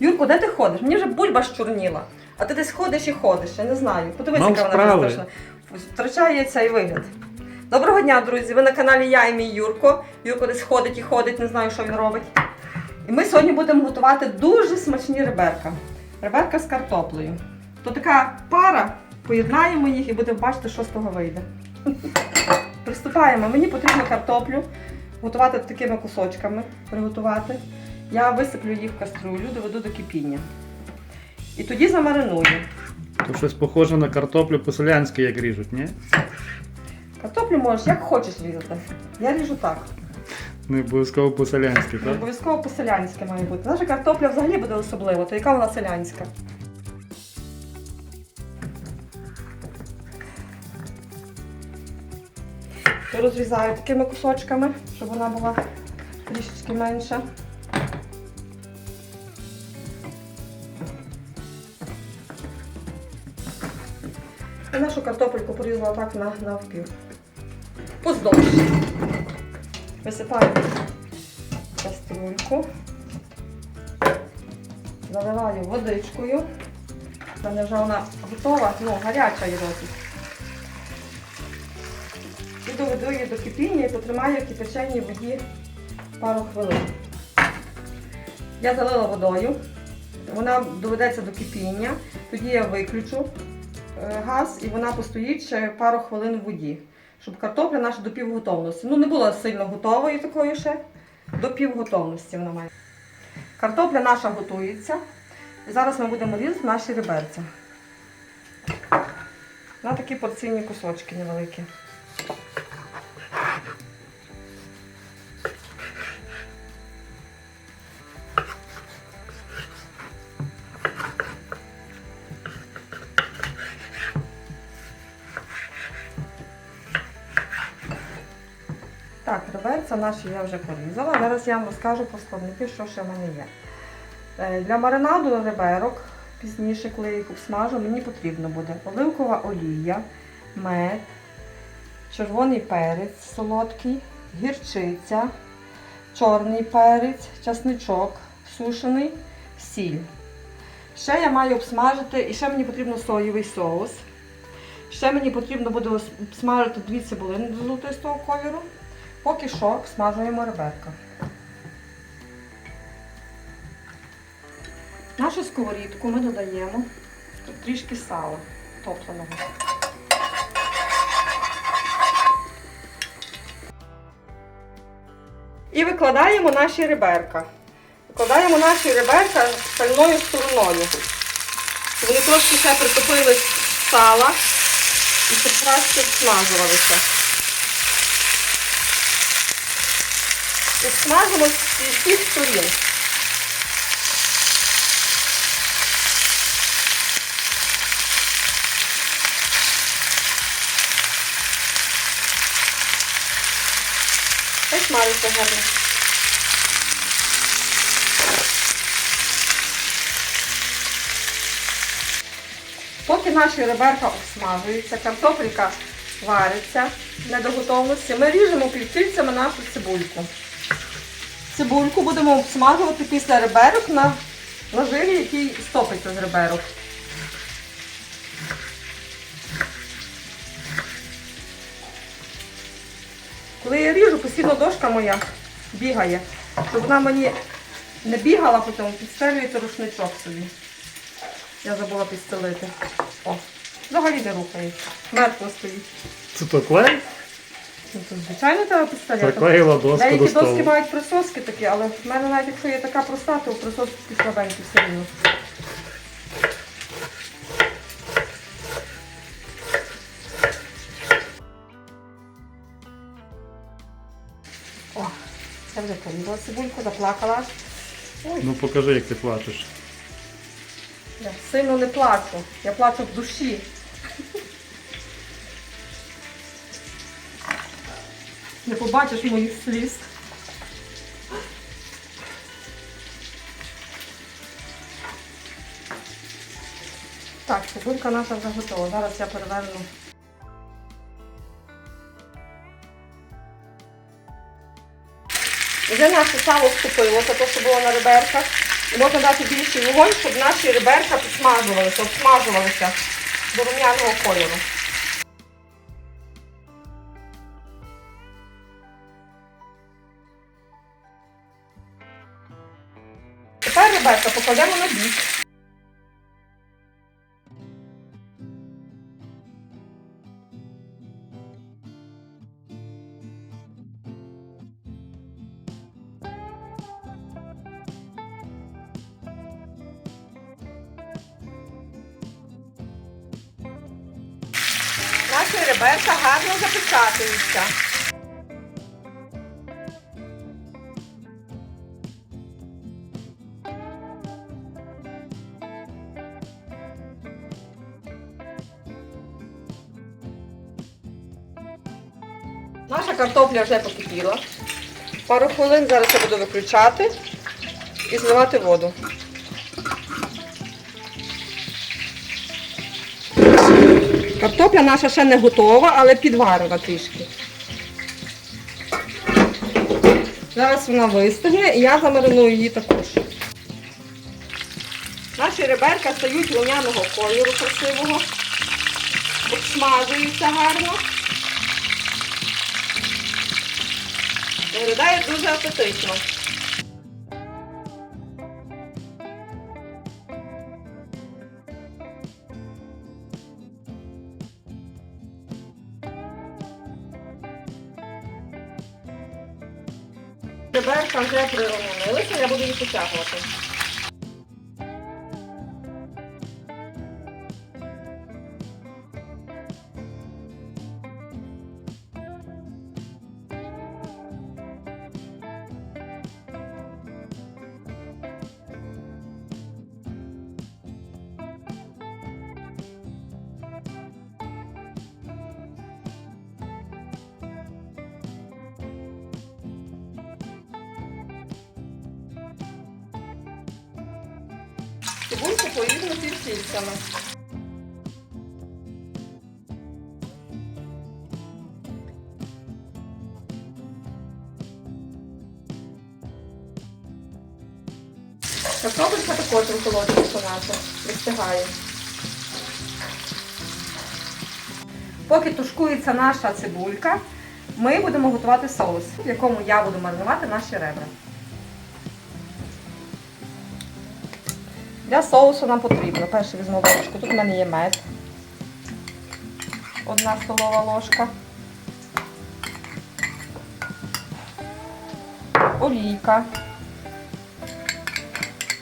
Юрко, де ти ходиш? Мені вже бульба щурніла. А ти десь ходиш і ходиш, я не знаю. Подивись, Мав яка вона справи. страшна. Втрачає цей вигляд. Доброго дня, друзі! Ви на каналі Я і мій Юрко. Юрко десь ходить і ходить, не знаю, що він робить. І ми сьогодні будемо готувати дуже смачні реберка. Реберка з картоплею. То така пара, поєднаємо їх і будемо бачити, що з того вийде. Приступаємо. Мені потрібно картоплю готувати такими кусочками, приготувати. Я висиплю їх в каструлю, доведу до кипіння. І тоді замариную. То щось похоже на картоплю по-селянськи, як ріжуть, ні? Картоплю можеш як хочеш різати. Я ріжу так. Не обов'язково по-селянськи, Не так? обов'язково по-селянськи має бути. Наша картопля взагалі буде особлива, то яка вона селянська? Я Розрізаю такими кусочками, щоб вона була трішечки менша. І нашу картопельку порізала так на, навпіл. Поздовж. Висипаю каструльку. Заливаю водичкою. У мене вже вона готова, ну, гаряча є досить. І доведу її до кипіння і потримаю в кипяченій воді пару хвилин. Я залила водою, вона доведеться до кипіння, тоді я виключу газ і вона постоїть ще пару хвилин в воді, щоб картопля наша до півготовності. Ну, не була сильно готовою такою ще, до півготовності вона має. Картопля наша готується. І зараз ми будемо різати наші реберця. На такі порційні кусочки невеликі. Так, наші я вже порізала. Зараз я вам розкажу про складники, що ще в мене є. Е, Для маринаду реберок, пізніше, коли я їх обсмажу, мені потрібно буде оливкова олія, мед, червоний перець солодкий, гірчиця, чорний перець, часничок сушений, сіль. Ще я маю обсмажити, і ще мені потрібно соєвий соус. Ще мені потрібно буде обсмажити дві цибулини до золотистого кольору. Поки що обсмажуємо реберка. Нашу сковорідку ми додаємо трішки сала топленого. І викладаємо наші реберка. Викладаємо наші реберка стальною стороною. Вони трошки ще притопились сала і щоб краще смажувалися. І смажимо з сторін. Ось смажиться гарно. Поки наші реберка обсмажуються, картопелька вариться не до ми ріжемо півкільцями нашу цибульку. Цибульку будемо обсмажувати після реберок на, на жирі, який стопиться з реберок. Коли я ріжу, постійно дошка моя бігає, щоб вона мені не бігала, потім підстелюється рушничок собі. Я забула підстелити. О, взагалі не рухається. Мертво стоїть. Це то клей? Ну, то, звичайно, треба підстеляти. Приклеїла доску Деякі до доски мають присоски такі, але в мене навіть якщо є така проста, то присоски слабенькі все рівно. О, це вже порізала цибульку, заплакала. Ой, Ну покажи, як ти плачеш. я сильно не плачу. Я плачу в душі. Не побачиш моїх сліз. Так, цибулька наша вже готова. Зараз я переверну. Вже наше сало це те, що було на реберках. І можна дати більший вогонь, щоб наші реберка підсмажувалися, обсмажувалися до рум'яного кольору. Тепер покладемо на бік. Наші реберка гарно запечатуються. Картопля вже покипіла. Пару хвилин зараз я буду виключати і зливати воду. Картопля наша ще не готова, але підварена трішки. Зараз вона вистигне і я замариную її також. Наші реберка стають луняного кольору красивого, обсмажуються гарно. Виглядає дуже апетитно. Тепер вже прирумянилися, я буду їх потягувати. Цибульку порізну півкільцями. Картопелька також холодненько наша, вистигає. Поки тушкується наша цибулька, ми будемо готувати соус, в якому я буду маринувати наші ребра. Для соусу нам потрібно. Перше візьму ложку. Тут в мене є мед. Одна столова ложка. Олійка.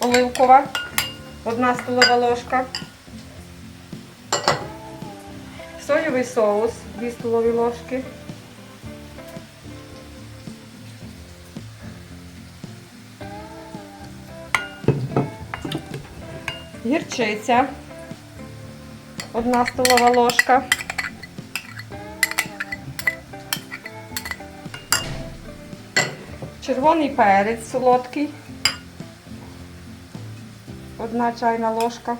Оливкова. Одна столова ложка. Соєвий соус. Дві столові ложки. Гірчиця, одна столова ложка, червоний перець солодкий, одна чайна ложка,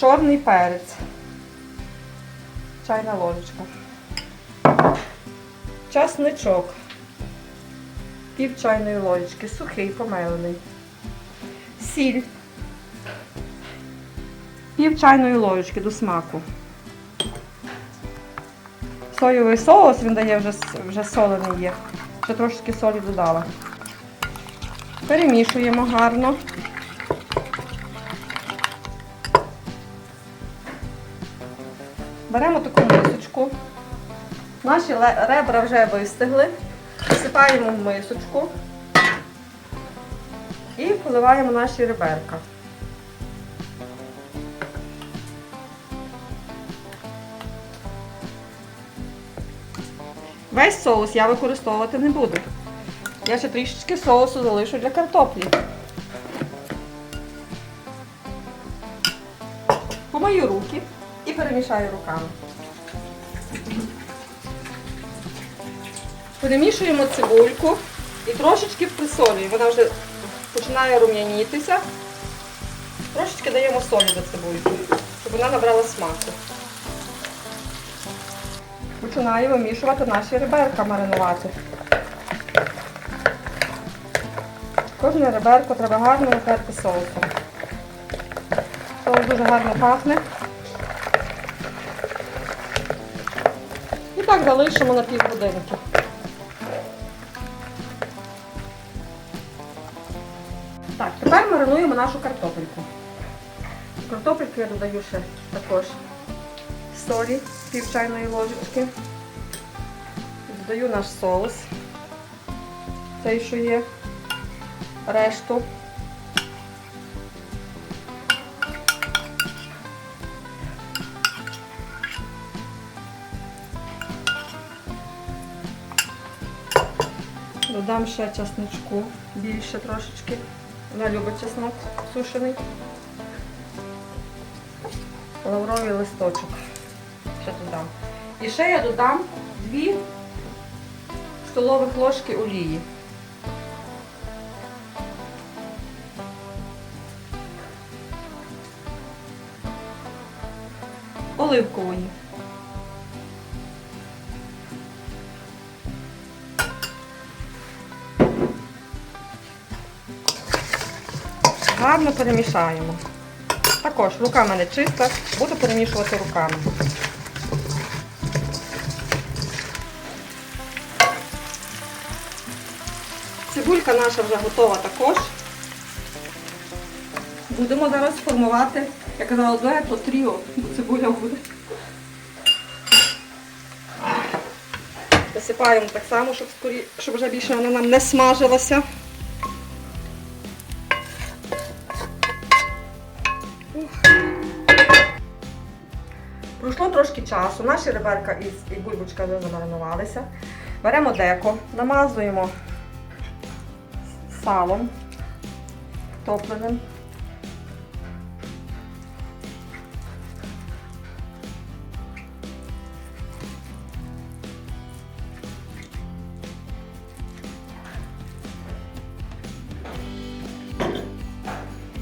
чорний перець, чайна ложечка, часничок пів чайної ложечки, сухий, помелений. Сіль. Пів чайної ложечки до смаку. Соєвий соус, він дає вже, вже солений є. Ще трошки солі додала. Перемішуємо гарно. Беремо таку мисочку. Наші ребра вже вистигли. Всипаємо в мисочку і поливаємо наші реберка. Весь соус я використовувати не буду. Я ще трішечки соусу залишу для картоплі. Помию руки і перемішаю руками. Перемішуємо цибульку і трошечки присолюємо. Вона вже починає рум'янітися. Трошечки даємо солі до цибульки, щоб вона набрала смаку. Починаємо вимішувати наші реберка маринувати. Кожне реберко треба гарно натерти соусом. Соус дуже гарно пахне. І так залишимо на півгодинки. Маринуємо нашу картопельку. В Картопельку я додаю ще також солі, пів чайної ложечки. Додаю наш соус. Цей, що є. Решту. Додам ще чесничку, більше трошечки. Вона любить чеснок сушений. Лавровий листочок. Ще додам. І ще я додам 2 столових ложки олії. Оливкової. Гарно перемішаємо. Також рука в мене чиста, буду перемішувати руками. Цибулька наша вже готова також. Будемо зараз формувати, як казала дует, то тріо, бо цибуля буде. Висипаємо так само, щоб, скорі... щоб вже більше вона нам не смажилася. Трошки наші реберка і, бульбочка вже замаринувалися. Беремо деко, намазуємо салом топленим.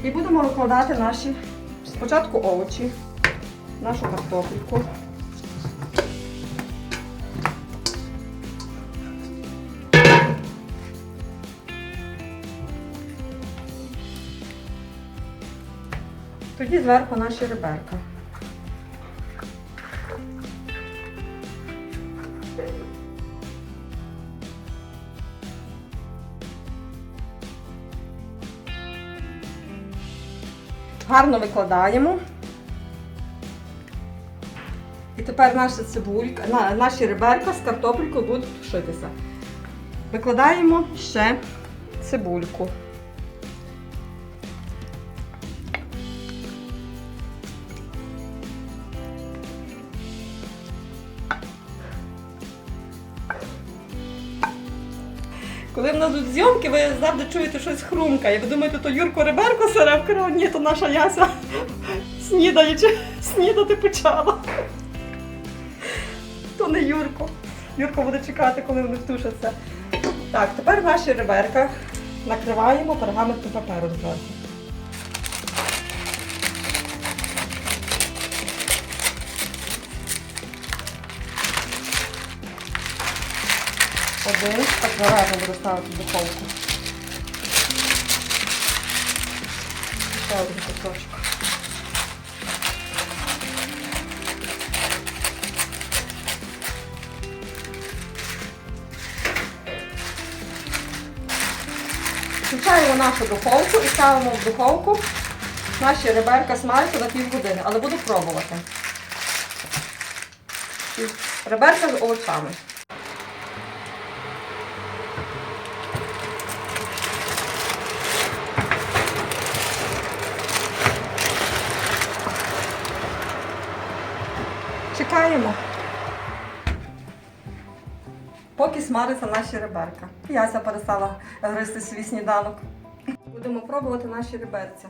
І будемо викладати наші спочатку овочі, нашу картопельку. Тоді зверху наші реберка. Гарно викладаємо. І тепер наша цибулька, на- наші реберка з картопелькою будуть тушитися. Викладаємо ще цибульку. Коли в нас тут зйомки, ви завжди чуєте щось хрумкає. Ви думаєте, то Юрко Реберко сере вкрав? Ні, то наша Яся снідає чи снідати почала. То не Юрко. Юрко буде чекати, коли вони втушаться. Так, тепер наші реберка накриваємо пергаментним папером зверху. Один, так наразі буду ставити духовку. Ще один кусочок. Включаємо нашу духовку і ставимо в духовку наші реберка смажити на півгодини, але буду пробувати. Реберка з овочами. Чекаємо. Поки смажаться наші реберка. Яся перестала гризти свій сніданок. Будемо пробувати наші реберця.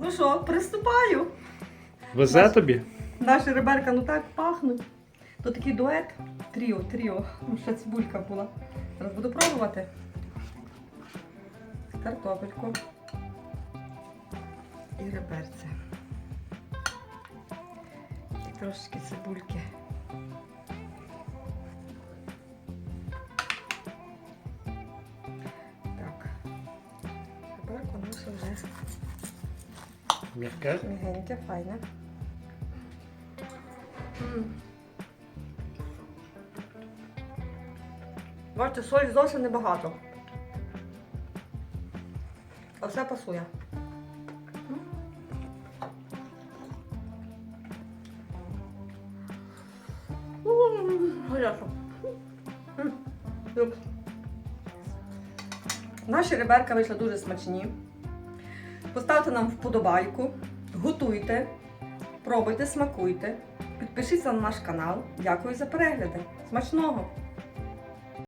Ну що, приступаю. Везе тобі? Наші реберка ну так пахнуть. То такий дует. Тріо, тріо. Ну, ще цибулька була. Зараз буду пробувати. Картопельку. І реберця. трошки цибульки. Так. Реберко наше вже М'яке. мігеньке, файне. Бачите, солі зовсім небагато. А все пасує. Люкс. Наші реберка вийшли дуже смачні. Поставте нам вподобайку, готуйте, пробуйте, смакуйте. Підпишіться на наш канал. Дякую за перегляди. Смачного!